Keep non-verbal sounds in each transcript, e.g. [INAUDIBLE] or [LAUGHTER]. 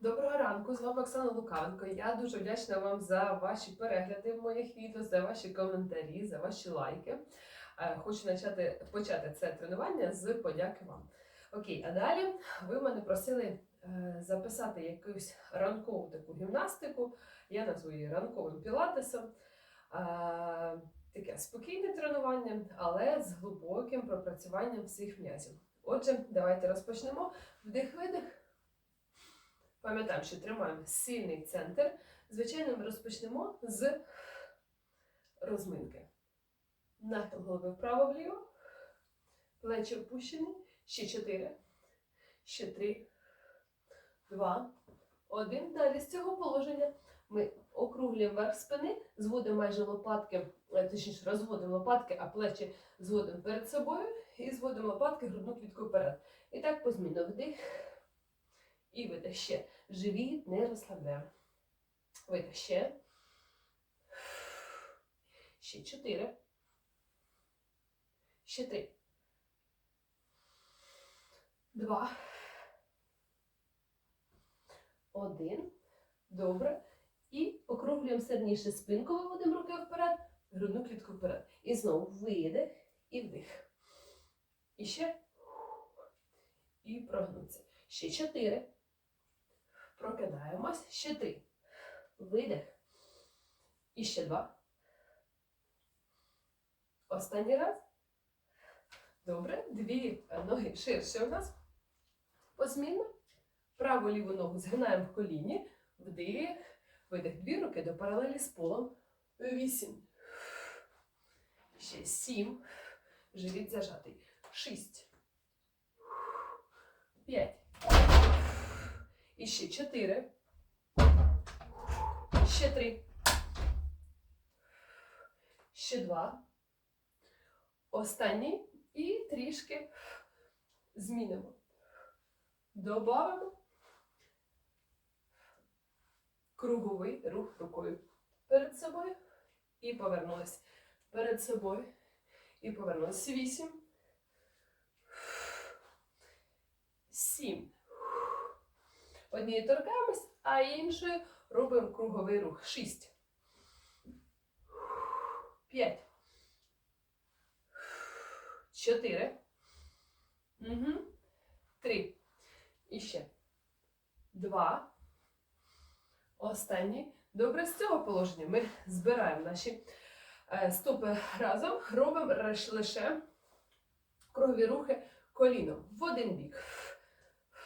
Доброго ранку, з вами Оксана Луканко. Я дуже вдячна вам за ваші перегляди моїх відео, за ваші коментарі, за ваші лайки. Е, Хочу почати, почати це тренування з подяки вам. Окей, а далі ви мене просили е, записати якусь ранкову таку гімнастику. Я назву її ранковим пілатесом. Е, Таке спокійне тренування, але з глибоким пропрацюванням всіх м'язів. Отже, давайте розпочнемо. Вдих-видих. Пам'ятаємо, що тримаємо сильний центр. Звичайно, ми розпочнемо з розминки. Нахил голови вправо-вліво. Плечі опущені. Ще 4. Ще 3. 2. 1. Далі з цього положення ми округлюємо верх спини, зводимо майже лопатки, е, точніше розводимо лопатки, а плечі зводимо перед собою і зводимо лопатки грудну клітку вперед. І так позмінно вдих і видих ще. Живіт не розслабляємо. Видих ще. Ще чотири. Ще три. Два. Один. Добре. І округлюємо сильніше спинку, виводимо руки вперед, грудну клітку вперед. І знову видих і вдих. І ще. І прогнуться. Ще чотири. Прокидаємось. Ще три. Видих. І ще два. Останній раз. Добре. Дві ноги ширше у нас. Позмінно. Праву ліву ногу згинаємо в коліні. Вдих. Видих. Дві руки до паралелі з полом. Вісім. Ще сім. Живіт зажатий. Шість. П'ять. І ще чотири. Ще три. Ще два. Останній. І трішки змінимо. Добавимо круговий рух рукою перед собою. І повернулись перед собою. І повернулись. Вісім. Сім. Однією торкаємось, а іншою робимо круговий рух. Шість. П'ять. Чотири. Угу. Три. І ще. Два. Останній. Добре, з цього положення ми збираємо наші е, стопи разом, робимо лише кругові рухи коліном в один бік.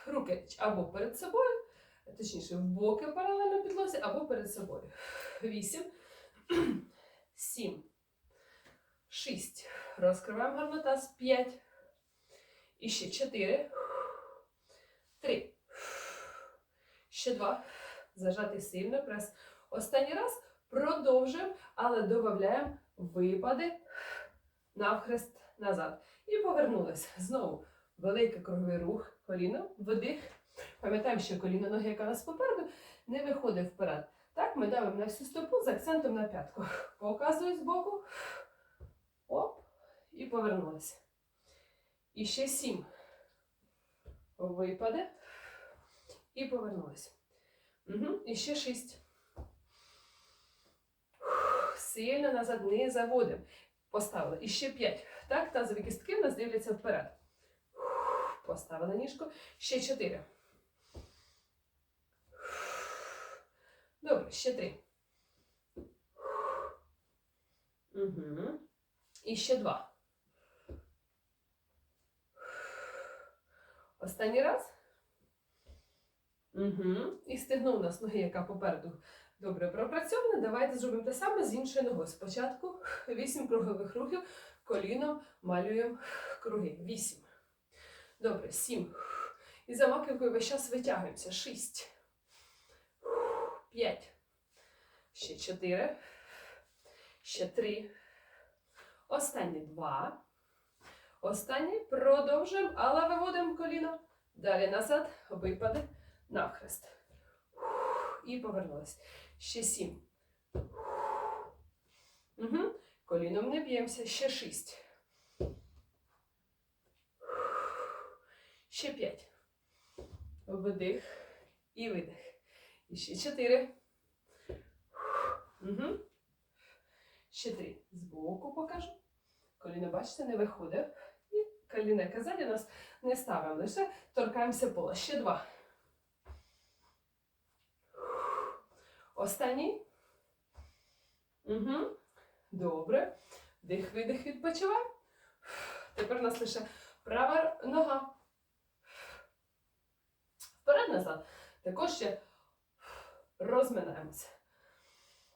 Руки або перед собою, точніше, в боки паралельно підлозі, або перед собою. Вісім, сім, шість. Розкриваємо гарно. П'ять. І ще чотири. Три. Ще два. Зажати сильно прес. Останній раз продовжуємо, але додаємо випади навхрест назад. І повернулись. Знову великий круговий рух коліном, вдих. Пам'ятаємо, що коліно ноги, яка нас попереду, не виходить вперед. Так, ми давимо на всю стопу з акцентом на п'ятку. Показую збоку. Оп. І повернулися. І ще сім. Випаде. І повернулися. Угу. І ще шість. Сильно назад не заводимо. Поставили. І ще п'ять. Так, тазові кістки в нас дивляться вперед. Поставили ніжку. Ще чотири. Добре, ще три. Угу. І ще два. Останній раз. Угу. І стегно у нас ноги, яка попереду добре пропрацьована. Давайте зробимо те саме з іншою ногою. Спочатку вісім кругових рухів. Коліном малюємо круги. Вісім. Добре, сім. І за маківкою весь час витягуємося. Шість. П'ять. Ще чотири. Ще три. Останні два. Останній продовжуємо, але виводимо коліно. Далі назад, випади, навхрест. І повернулись. Ще сім. Угу. Коліном не б'ємося. Ще шість. Ще п'ять. Вдих І видих. І ще чотири. Угу. Ще три. Збоку покажу. Коліно, бачите, не виходить. І коліна казалі нас не ставимо. Лише торкаємося пола. Ще два. Останній. Угу. Добре. Дих, видих, відпочивай. Тепер у нас лише права нога. Вперед назад. Також ще розминаємося.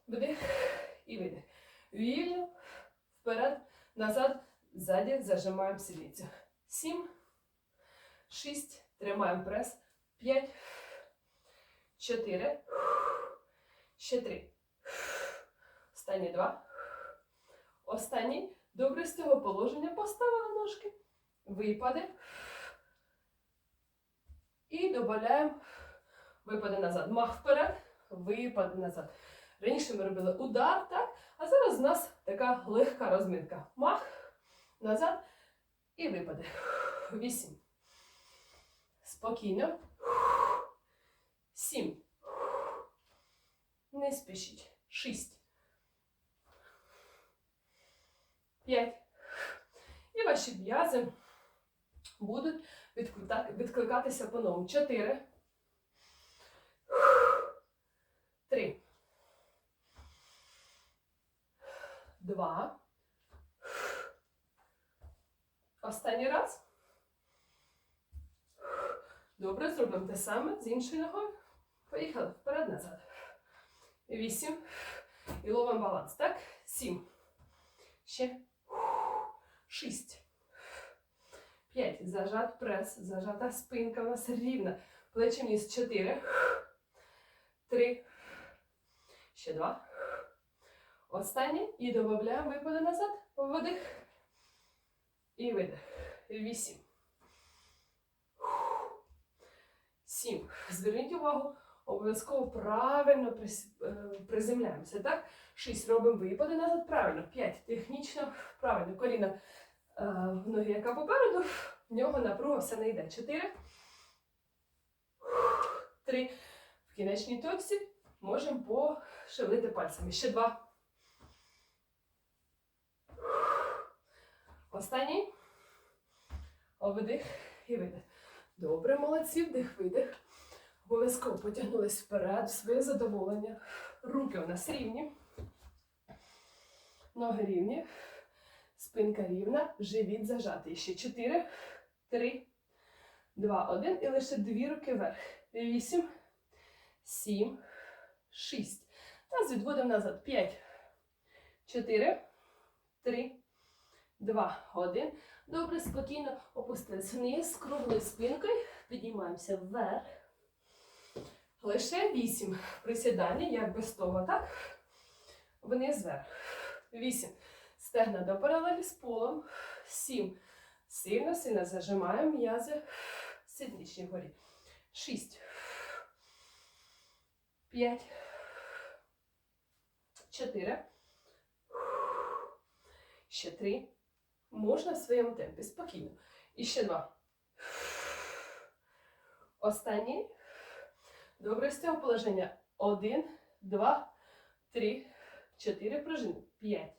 Вдих і видих. Вільно. Вперед, назад, ззаді зажимаємо сідницю. Сім. Шість. Тримаємо прес. П'ять. Чотири. Ще три. Останні два. Останній. Добре з цього положення поставили ножки. Випади. І додаємо випади назад. Мах вперед, випади назад. Раніше ми робили удар, так? А зараз у нас така легка розминка. Мах, назад і випади. Вісім. Спокійно. Сім. Не спішіть. Шість. П'ять. І ваші м'язи будуть відкликатися по-новому. Чотири. Три. Два. Останній раз. Добре, зробимо те саме з іншою ногою. Поїхали вперед назад. Вісім. І ловимо баланс. Так? Сім. Ще. Шість. П'ять. Зажат прес. Зажата спинка у нас рівна. Плечі вниз. Чотири. Три. Ще два. Останнє. І додаємо випади назад. Вдих. І видих. Вісім. Сім. Зверніть увагу. Обов'язково правильно е, приземляємося. Так? Шість. Робимо випади назад. Правильно. П'ять. Технічно. Правильно. Коліна е, в ноги, яка попереду. В нього напруга все не йде. Чотири. Три. В кінечній точці можемо пошевелити пальцями. Ще два. Останній. Вдих і видих. Добре, молодці, вдих, видих. Обов'язково потягнулись вперед в своє задоволення. Руки у нас рівні. Ноги рівні. Спинка рівна. Живіт зажатий. Ще чотири, три, два, один. І лише дві руки вверх. Вісім, сім, шість. Нас відводимо назад. П'ять, чотири, три, два, один. Добре, спокійно опустились вниз, круглою спинкою. Підіймаємося вверх. Лише вісім присідання, як без того, так? Вниз вверх. Вісім. Стегна до паралелі з полом. Сім. Сильно, сильно зажимаємо м'язи в горі. Шість. П'ять. Чотири. Ще три. Можна в своєму темпі. Спокійно. І ще два. Останній. Добре, з цього положення. Один, два, три, чотири. Пружини. П'ять,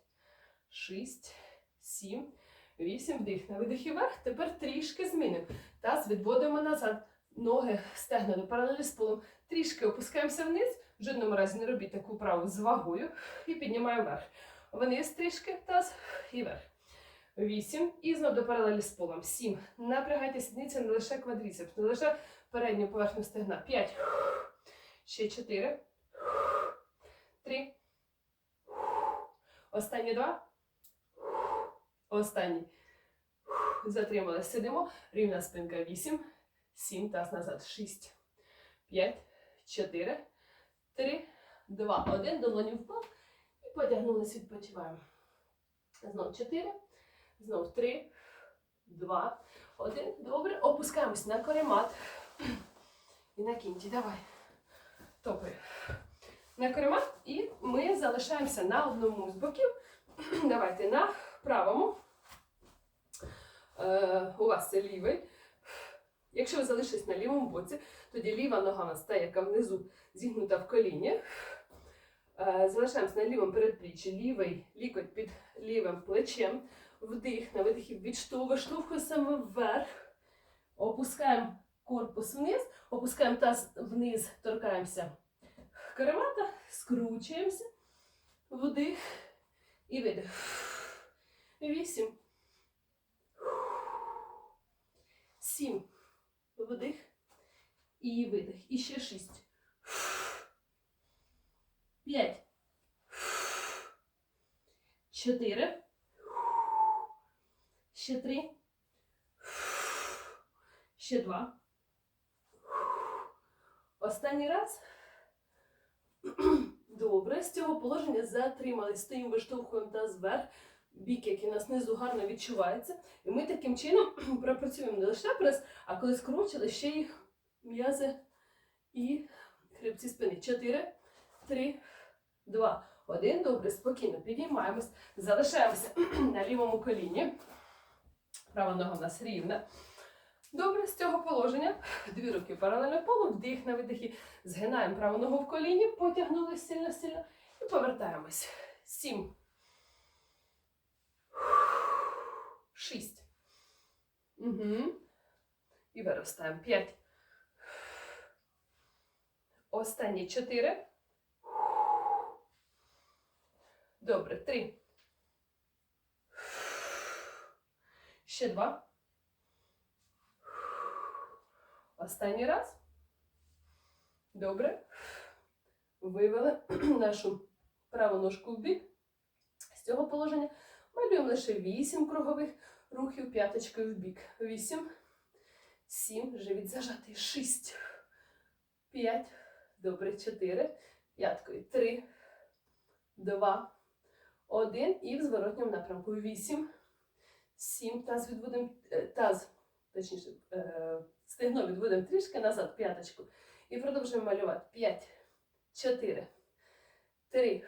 шість, сім, вісім. Вдих. На видихі вверх. Тепер трішки змінимо. Таз відводимо назад. Ноги стегна до паралелі з полом. Трішки опускаємося вниз. В жодному разі не робіть таку вправу з вагою. І піднімаємо вверх. Вниз трішки, таз і вверх. Вісім. І знов до паралелі з полом. Сім. Напрягайте сідниці не лише квадріцепс, не лише передню поверхню стегна. П'ять. Ще чотири. Три. Останні два. Останній. Затримали. Сидимо. Рівна спинка. Вісім. Сім. Таз назад. Шість. П'ять. Чотири. Три. Два. Один. Долоні впав. І потягнулись. Відпочиваємо. Знов чотири. Знов три. Два. Один. Добре. Опускаємось на коремат. І на кінті. Давай. Топи. На коремат. І ми залишаємося на одному з боків. Давайте на правому. Е, у вас це лівий. Якщо ви залишитесь на лівому боці, тоді ліва нога у нас та, яка внизу зігнута в коліні. Е, Залишаємось на лівому передпліччі, лівий лікоть під лівим плечем. Вдих, на видихі відштовхує, виштовхує саме вверх. Опускаємо корпус вниз, опускаємо таз вниз, торкаємося каремата, скручуємося. Вдих і видих. Вісім. Сім. Вдих і видих. І ще шість. П'ять. Чотири. Ще три. Ще два. Останній раз. Добре. З цього положення затримались. Стоїмо, виштовхуємо таз вверх. Бік, який у нас знизу гарно відчувається. І ми таким чином [CLEARS THROAT] пропрацюємо не лише прес, а коли скручили, ще й м'язи і хребці спини. Чотири, три, два, один. Добре, спокійно підіймаємось. Залишаємося [CLEARS THROAT] на лівому коліні. Права нога у нас рівна. Добре, з цього положення. Дві руки паралельно полу, вдих на видихі. Згинаємо праву ногу в коліні, потягнулись сильно-сильно і повертаємось. Сім. Шість. Угу. І виростаємо. П'ять. Останні чотири. Добре, три. Ще два. Останній раз. Добре. Вивели [CLEARS THROAT] нашу праву ножку в бік. З цього положення малюємо лише 8 кругових рухів п'яточкою в бік. 8, 7, живіт зажатий. 6, 5, добре, 4, п'яткою. 3, 2, 1 і в зворотньому напрямку. 8, 7, таз відводимо, е, таз, точніше, е, стегно відводимо трішки назад, п'яточку. І продовжуємо малювати. 5, 4, 3,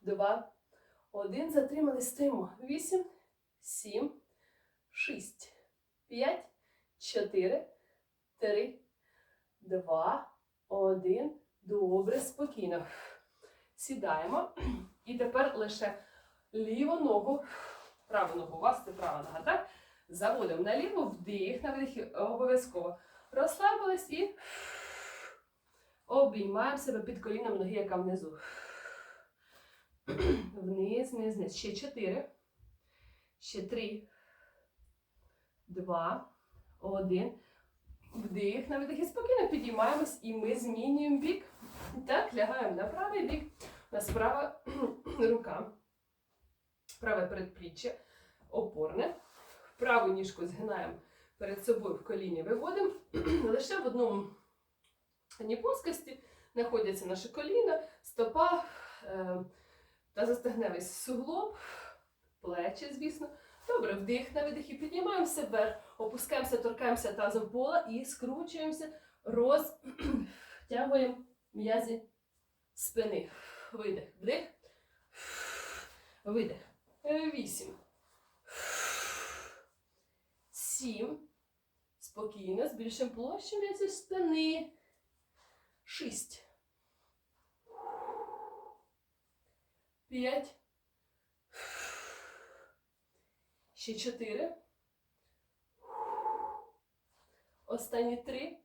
2, 1. Затримали, стоїмо. 8, 7, 6, 5, 4, 3, 2, 1. Добре, спокійно. Сідаємо. І тепер лише ліву ногу, праву ногу у вас це права нога, так? Заводимо наліво, вдих, на видих обов'язково. Розслабились і обіймаємо себе під коліном ноги, яка внизу. Вниз, вниз, вниз. Ще чотири. Ще три. Два. Один. Вдих, на видих і спокійно підіймаємось і ми змінюємо бік. Так, лягаємо на правий бік. У нас права [CLEARS THROAT] рука. Праве передпліччя опорне. Праву ніжку згинаємо перед собою в коліні, виводимо. [CLEARS THROAT] Лише в одному плоскості знаходяться наше коліна, стопа е, та суглоб, плечі, звісно. Добре, вдих на видих і піднімаємося вверх, опускаємося, торкаємося тазом пола і скручуємося, розтягуємо [CLEARS THROAT] м'язі спини. Видих, вдих, видих. Вісім. Сім. Спокійно, збільшуємо площу м'язі спини. Шість. П'ять. Ще чотири. Останні три.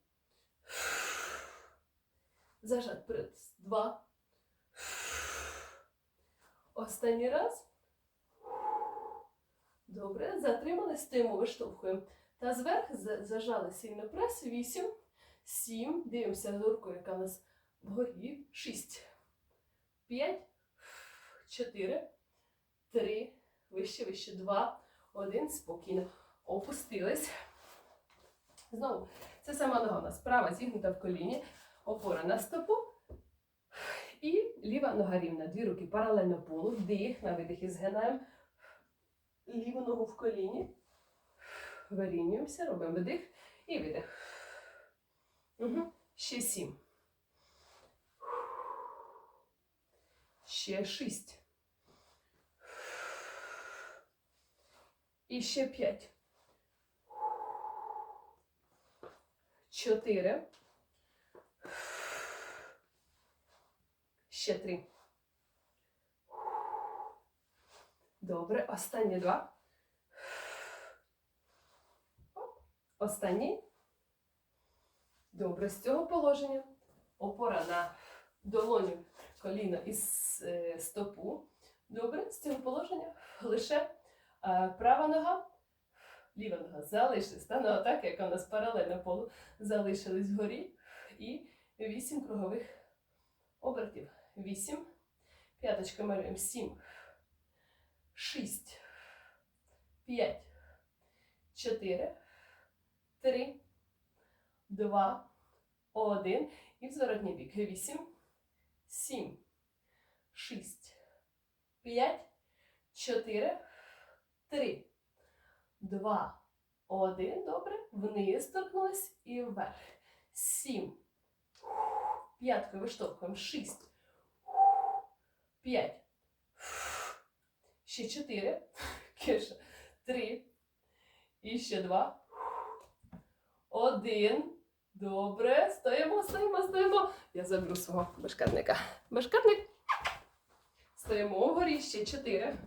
Зажат прес. Два. Останній раз. Добре. Затримали, стоїмо, виштовхуємо. Та зверх зажали сильно прес. Вісім. Сім. Дивимося зорку, яка у нас вгорі. Шість. П'ять. Чотири. Три. Вище, вище. Два. Один. Спокійно. Опустились. Знову. Це сама нога у нас. Права зігнута в коліні. Опора на стопу. І ліва нога рівна. Дві руки паралельно полу. Вдих. На видихі згинаємо. Ліву ногу в коліні. Вирівнюємося, робимо вдих і видих. Угу. Ще сім. Ще шість. І ще п'ять. чотири. Ще три. Добре, останні два. Останній. Добре, з цього положення. Опора на долоню, коліно і е, стопу. Добре, з цього положення лише права нога, ліва нога залишилась. Та нога так, яка у нас паралельно полу, залишились вгорі. І вісім кругових обертів. Вісім. П'яточка малюємо. Сім. Шість. П'ять. Чотири. Три. Два. Один. І в зворотній бік. Вісім. Сім. Шість. П'ять. Чотири. Три. Два. Один. Добре. Вниз торкнулись і вверх. Сім. П'яткою виштовхуємо. Шість. П'ять. Ще чотири. Кеша. Три. І ще два. Один. Добре. Стоїмо, стоїмо, стоїмо. Я заберу свого башкарника. Башкарник. Стоїмо вгорі. Ще чотири.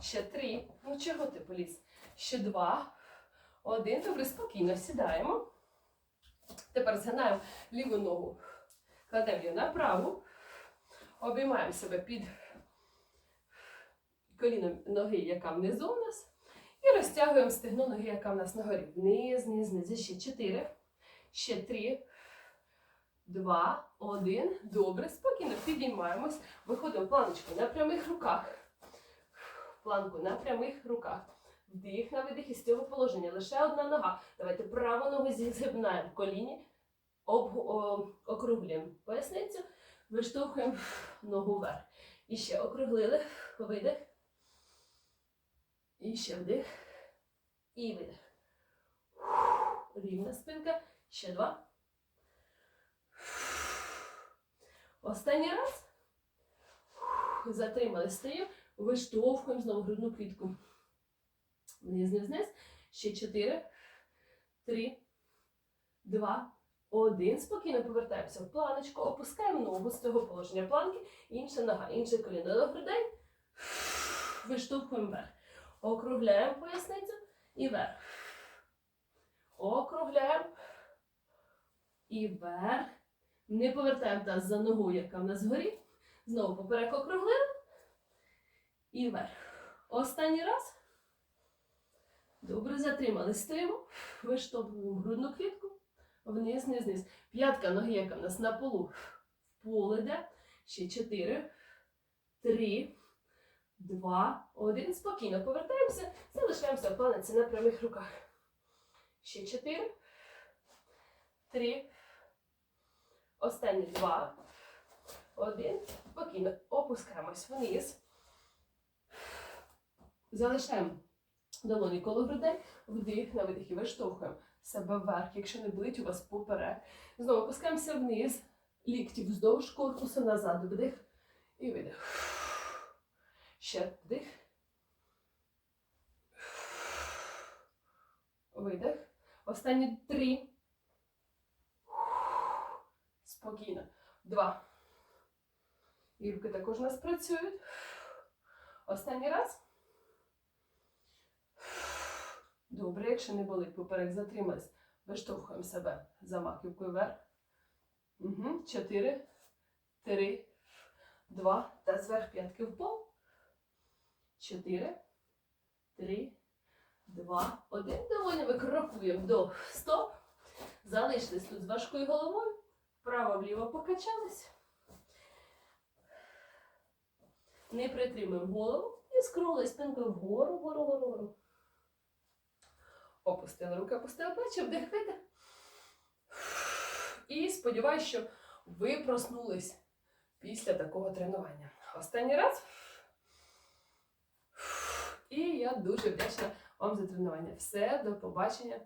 Ще три. Ну чого ти поліз? Ще два. Один. Добре, спокійно сідаємо. Тепер згинаємо ліву ногу. Кладемо її на праву. Обіймаємо себе під коліном ноги, яка внизу у нас. І розтягуємо стегно ноги, яка в нас нагорі. Вниз, вниз, вниз. Ще чотири. Ще три. Два, один. Добре. Спокійно підіймаємось. Виходимо планочку на прямих руках. Планку на прямих руках. Вдих на видих із цього положення. Лише одна нога. Давайте праву ногу зігибнаємо коліні. Округлюємо поясницю. Виштовхуємо ногу вверх. І ще округлили. Видих. І ще вдих. І видих. Рівна спинка. Ще два. Останній раз. Затримали стою. Виштовхуємо знову грудну клітку. Вниз, вниз, вниз. Ще чотири. Три. Два. Один. Спокійно повертаємося в планочку. Опускаємо ногу з цього положення планки. Інша нога, інше коліно до грудей. Виштовхуємо вверх. Округляємо поясницю і вверх. Округляємо. І вверх. Не повертаємо таз за ногу, яка в нас згорі. Знову поперек округлили. І вверх. Останній раз. Добре, затримали. Стоїмо. Виштовхуємо грудну клітку. Вниз, вниз, вниз. П'ятка ноги, яка в нас на полу. В пол іде. Ще чотири. Три. Два, один. Спокійно повертаємося, залишаємося в планеті на прямих руках. Ще чотири. Три. Останні два. Один. Спокійно опускаємось вниз. Залишаємо долоні коло грудей. Вдих на видих і виштовхуємо себе вверх, якщо не болить у вас поперек. Знову опускаємося вниз. Лікті вздовж корпусу назад. Вдих і видих. Ще вдих. Видих. Останні три. Спокійно. Два. І руки також у нас працюють. Останній раз. Добре, якщо не болить поперек, затримались. Виштовхуємо себе за маківкою вверх. Угу. Чотири, три, два. Та зверх п'ятки в пол. Чотири, три, два, один. Долоня викрокуємо до стоп. Залишились тут з важкою головою. Вправо-вліво покачались. Не притримуємо голову і скруглись спинкою вгору, вгору, вгору, вгору. Опустили руки, опустили плечі, вдих. І сподіваюся, що ви проснулись після такого тренування. Останній раз. І я дуже вдячна вам за тренування. Все, до побачення